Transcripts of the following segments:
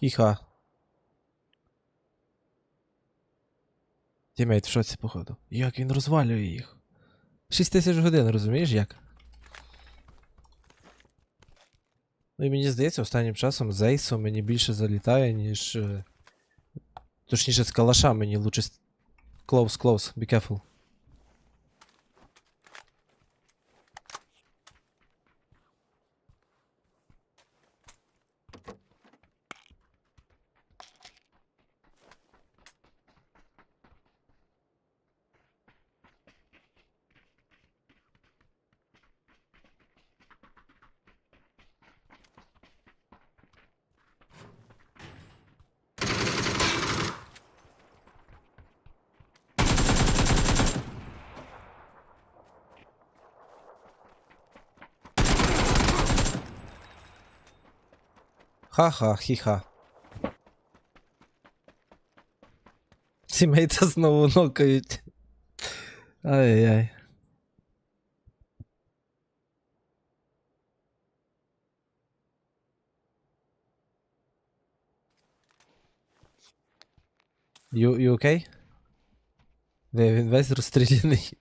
Хіха. Тімейт в шоці, походу. Як він розвалює їх. 6 тисяч годин, розумієш як? Ну і мені здається, останнім часом з Ейсом мені більше залітає, ніж. е, Точніше, з калаша мені лучше. Close, close, be careful. Ха-ха, хі-ха. Сімейта знову нокають. Ай-яй. You, you okay? Де він весь розстріляний.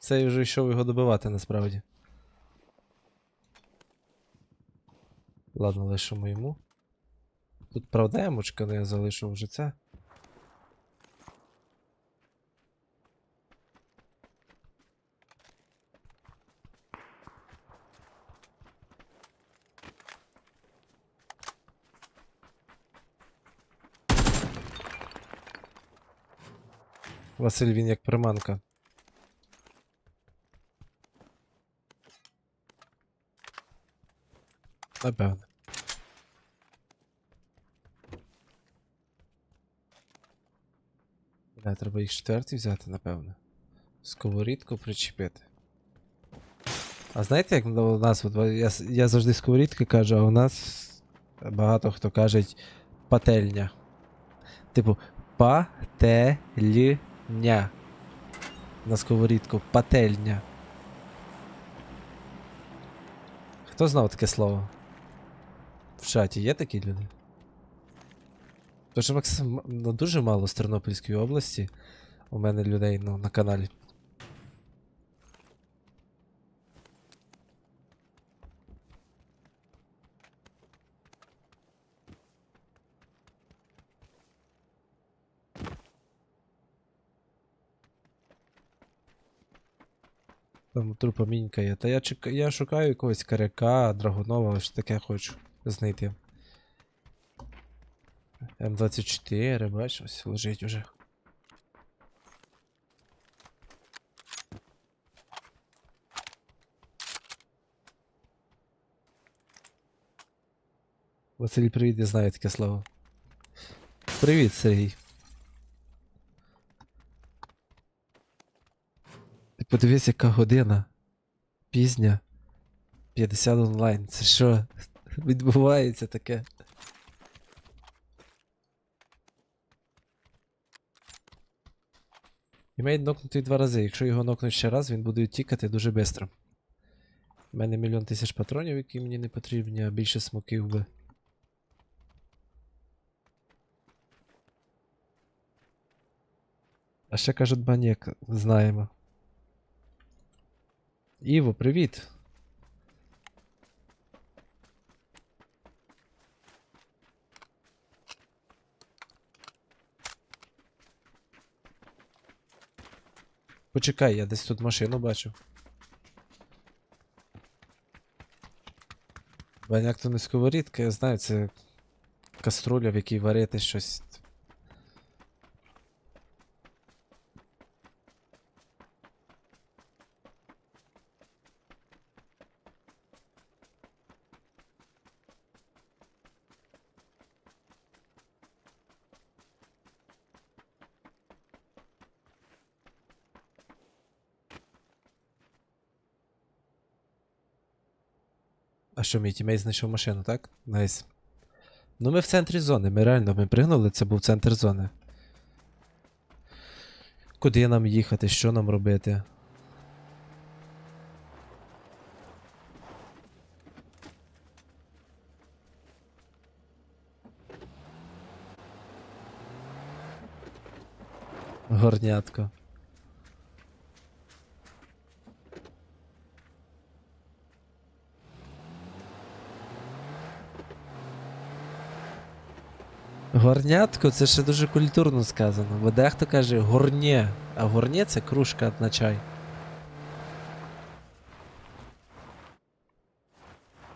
Це вже йшов його добивати насправді. Ладно, лишимо йому. Тут правда ямочка, але я залишив вже це. Василь він як приманка. Напевне. Бля, треба їх четвертий взяти, напевне. Сковорідку причепити. А знаєте, як у нас, от, я, я завжди сковорідки кажу, а у нас багато хто каже пательня. Типу, пательня. На сковорідку пательня. Хто знав таке слово? В чаті є такі люди? Тож Максим, ну, дуже мало з Тернопільської області. У мене людей ну, на каналі. Там трупа мінька є. Та я, чека... я шукаю якогось коряка, драгунова, що таке хочу знайти. М24, бачиш, ось лежить уже. Василь, привіт, я знаю таке слово. Привіт, Сергій. Ти подивись, яка година. Пізня. 50 онлайн. Це що? Відбувається таке. Імейт нокнутий два рази. Якщо його нокнуть ще раз, він буде тікати дуже швидко. У мене мільйон тисяч патронів, які мені не потрібні, а більше смоків би. А ще кажуть банєк, знаємо. Іво, привіт. Почекай, я десь тут машину бачу. Баняк то не сковорідка, я знаю, це каструля, в якій варити щось. що мій тімейт знайшов машину, так? Найс. Ну ми в центрі зони, ми реально ми пригнули, це був центр зони. Куди нам їхати, що нам робити? Горнятко. Горнятко це ще дуже культурно сказано, бо дехто каже горнє, а горнє це кружка на чай.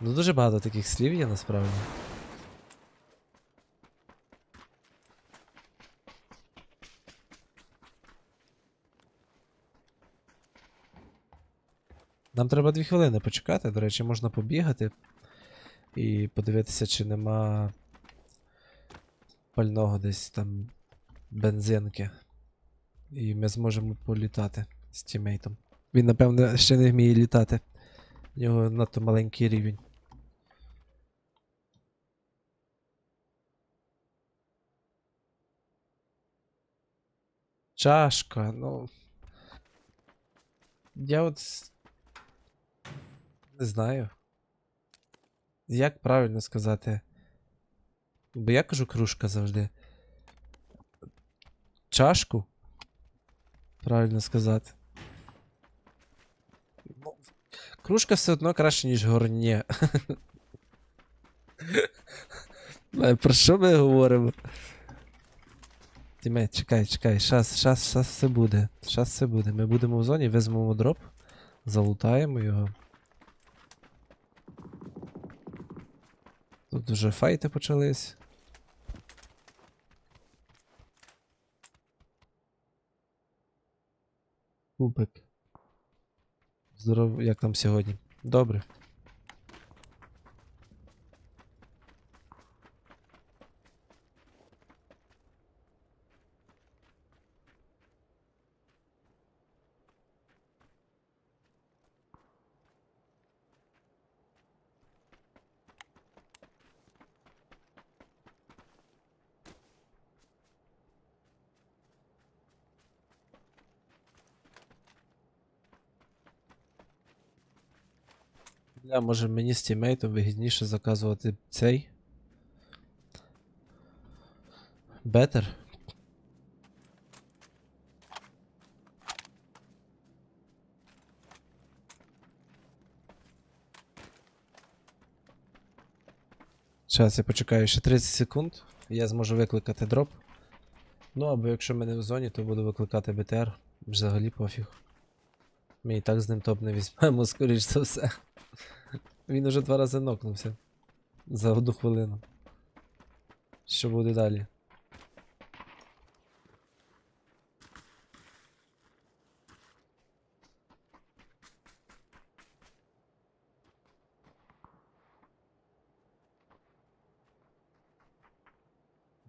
Ну дуже багато таких слів є насправді. Нам треба дві хвилини почекати. До речі, можна побігати і подивитися, чи нема пального десь там бензинки. І ми зможемо політати з тімейтом. Він, напевне, ще не вміє літати. У нього надто маленький рівень. Чашка, ну. Я от. Не знаю. Як правильно сказати? Бо я кажу кружка завжди. Чашку? Правильно сказати. Ну, кружка все одно краще, ніж горнє. Про що ми говоримо? Тіме, чекай, чекай, щас, щас, щас все буде. Щас все буде. Ми будемо в зоні, візьмемо дроп, залутаємо його. Тут вже файти почались. Кубик. Здоров, як там сьогодні? Добре. Бля, може мені з тімейтом вигідніше заказувати цей. Бетер. Зараз я почекаю ще 30 секунд. Я зможу викликати дроп. Ну або якщо ми не в зоні, то буду викликати БТР. Взагалі пофіг. Ми і так з ним топ не візьмемо, скоріш за все. Він уже два рази нокнувся. За одну хвилину. Що буде далі?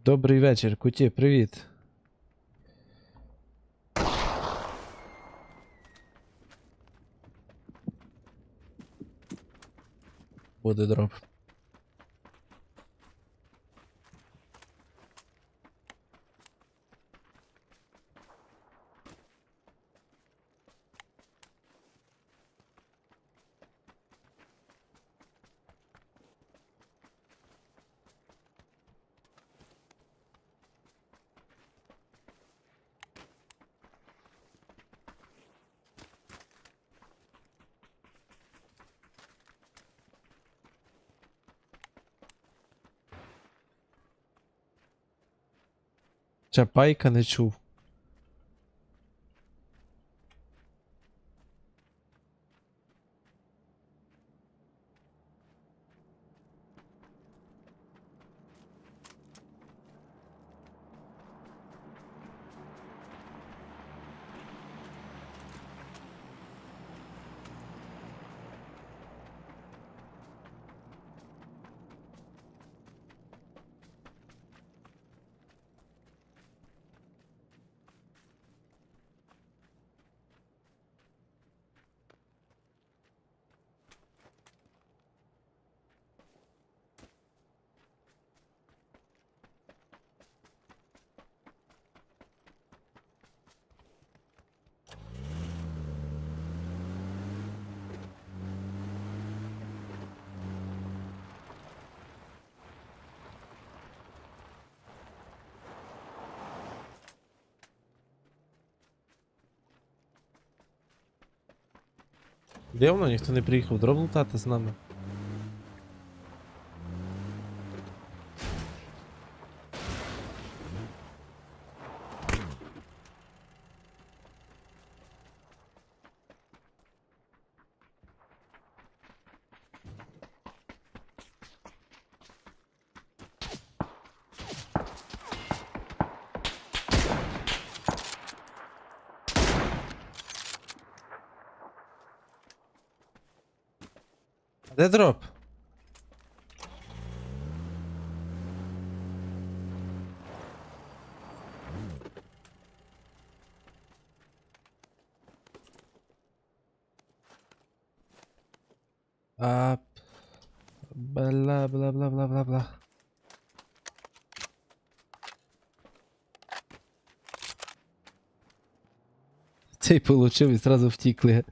Добрий вечір, куті, привіт. Буде дроп. Чапайка не чув. Дивно, ніхто не приїхав дроб лутати з нами. Дроп? А... Бла бла бла бла бла бла. Цей получив і зразу втікли.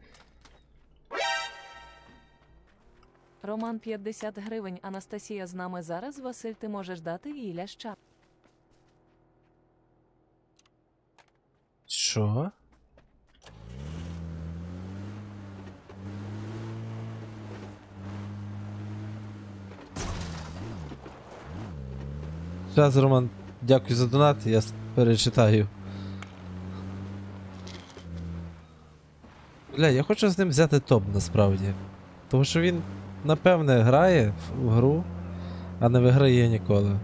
Роман 50 гривень. Анастасія з нами зараз. Василь, ти можеш дати їй ляща. Що? Зараз, Роман, дякую за донат, я перечитаю. Бля, я хочу з ним взяти топ насправді. Тому що він, напевне, грає в гру, а не виграє ніколи.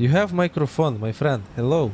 You have microphone, my friend. Hello.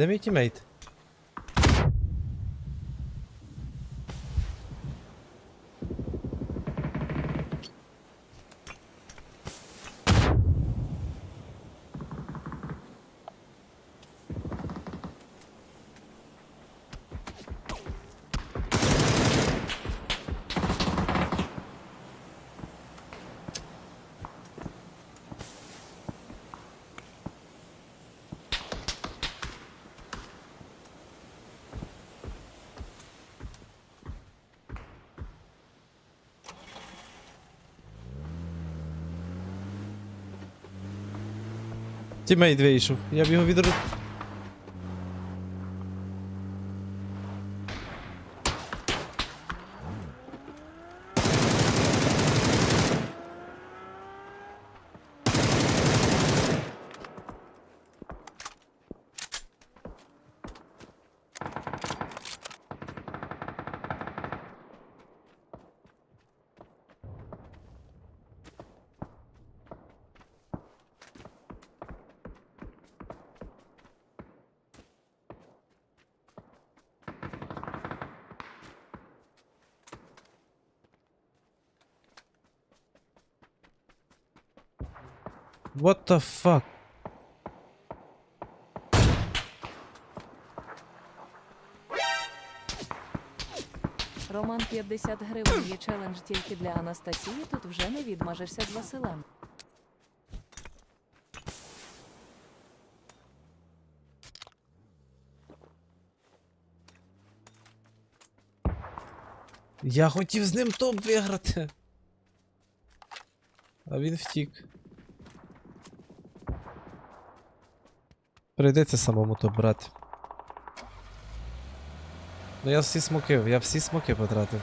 Де мій тімейт? Тімейт вийшов. Я б його відру... What the fuck? Роман 50 гривень. Є челендж тільки для Анастасії. Тут вже не відмажешся з Василем. Я хотів з ним топ виграти. А він втік. Прийдеться самому то брати. Ну я всі смоки, я всі смоки потратив.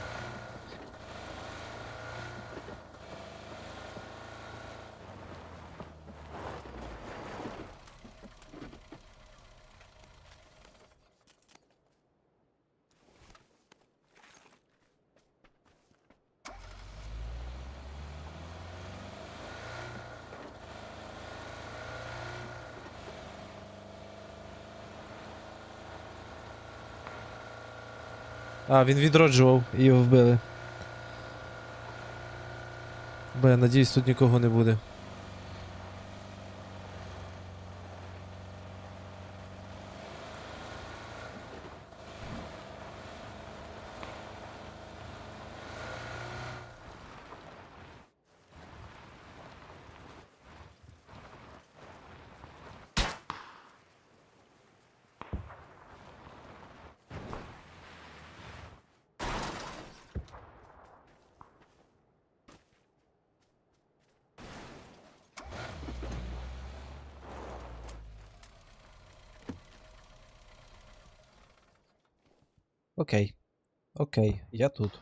А, він відроджував і його вбили. Бо я надіюсь, тут нікого не буде. Окей. Окей, я тут.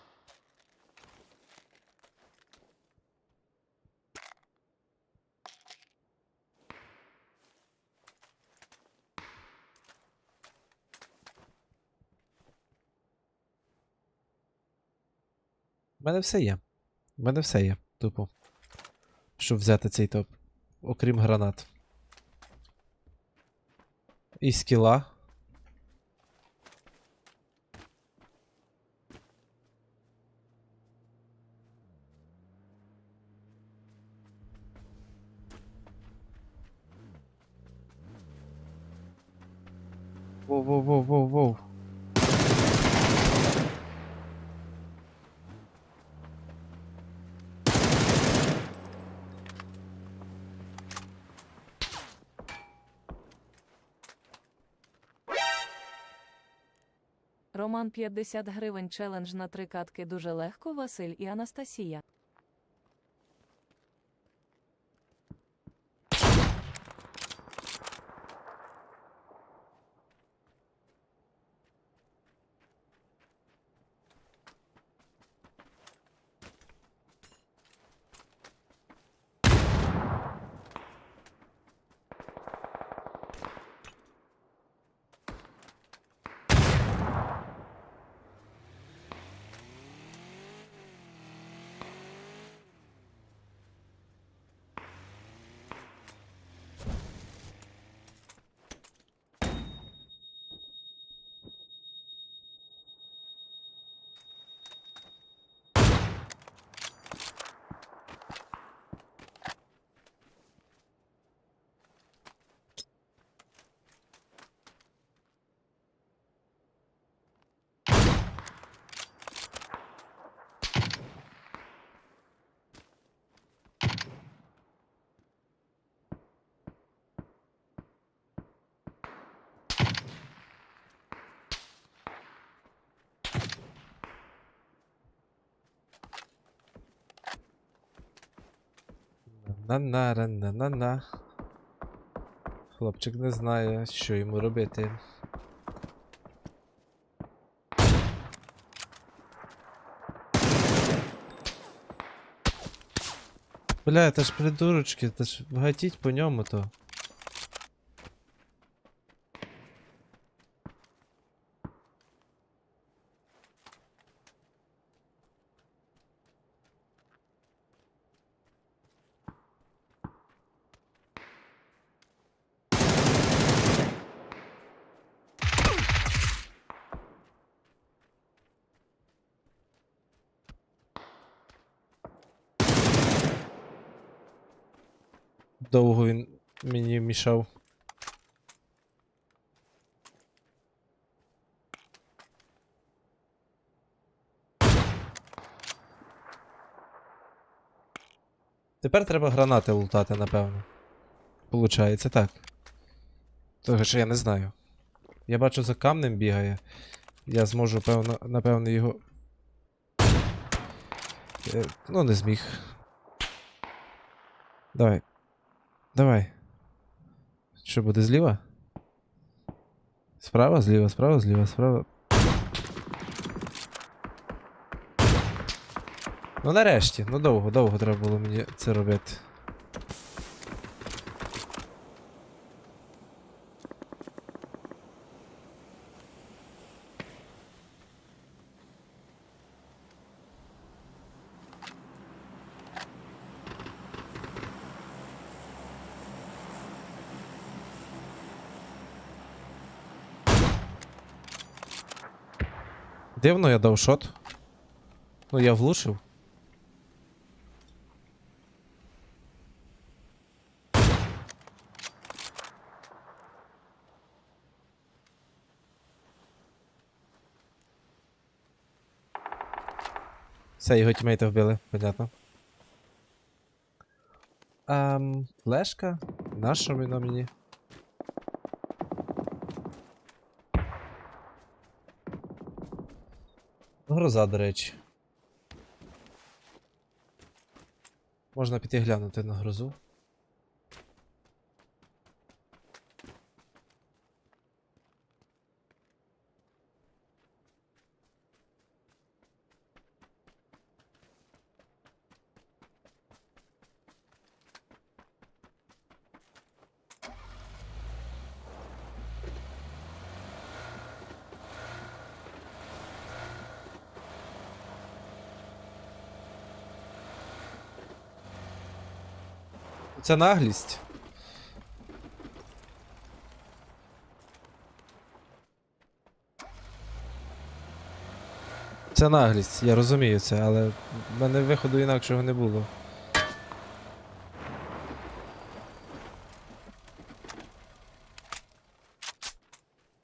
У мене все є. У мене все є, тупо. Щоб взяти цей топ. Окрім гранат. І скіла. 50 гривень челендж на три катки дуже легко. Василь і Анастасія. На-на-на-на-на-на. Хлопчик не знає, що йому робити. Бля, це ж придурочки, це ж гатіть по ньому то. Довго він мені мішав. Тепер треба гранати лутати, напевно. Получається так. Того що я не знаю. Я бачу за камнем бігає. Я зможу, певно, напевно, його. Е, Ну, не зміг. Давай. Давай. Що буде зліва? Справа, зліва, справа, зліва, справа. Ну нарешті, ну довго, довго треба було мені це робити. Дивно, я дав шот. Ну, я влучив. Все, його тімейти вбили, понятно. Ем, флешка? Наша вона мені? Гроза, до речі. Можна піти глянути на грозу. Це наглість. Це наглість, я розумію це, але в мене виходу інакшого не було.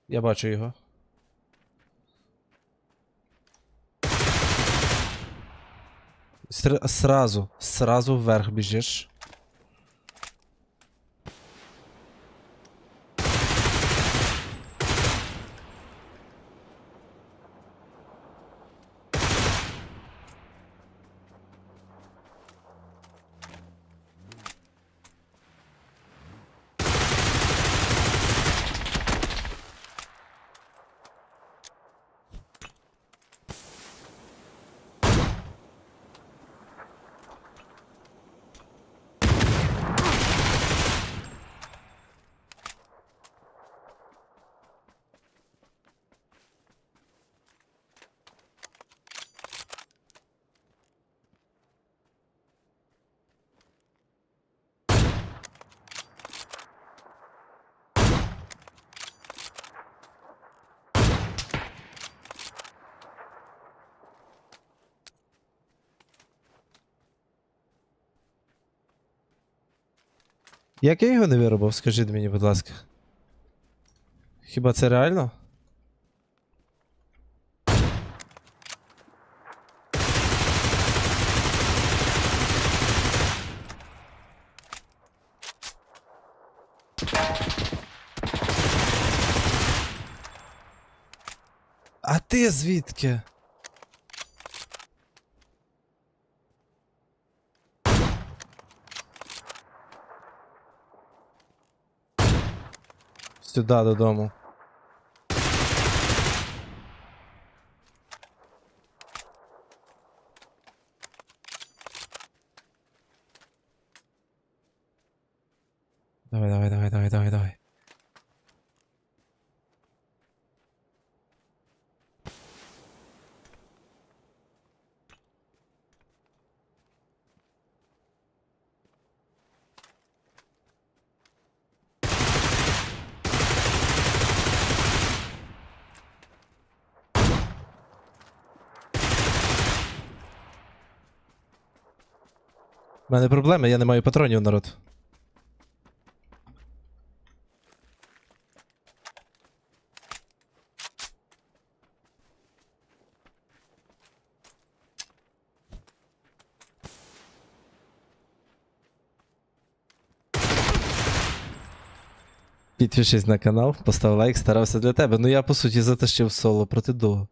Я бачу його. Сразу, сразу вверх біжиш. Як я його не виробив, скажіть мені, будь ласка. Хіба це реально? А ти звідки? Сюди додому. Давай, давай, давай, давай, давай, давай. У мене проблеми, я не маю патронів, народ. Підпишись на канал, постав лайк, старався для тебе. Ну я по суті затащив соло проти дуо.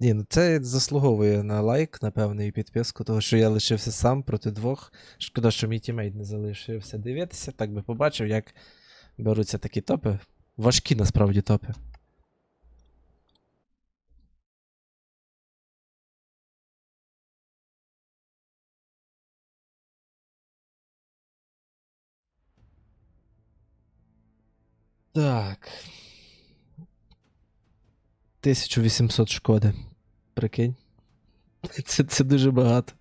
Ні, ну це заслуговує на лайк, напевно, і підписку, того що я лишився сам проти двох. Шкода, що мій тімейт не залишився дивитися, так би побачив, як беруться такі топи. Важкі насправді топи. Так. 1800 шкоди. Прикинь. Це, це дуже багато.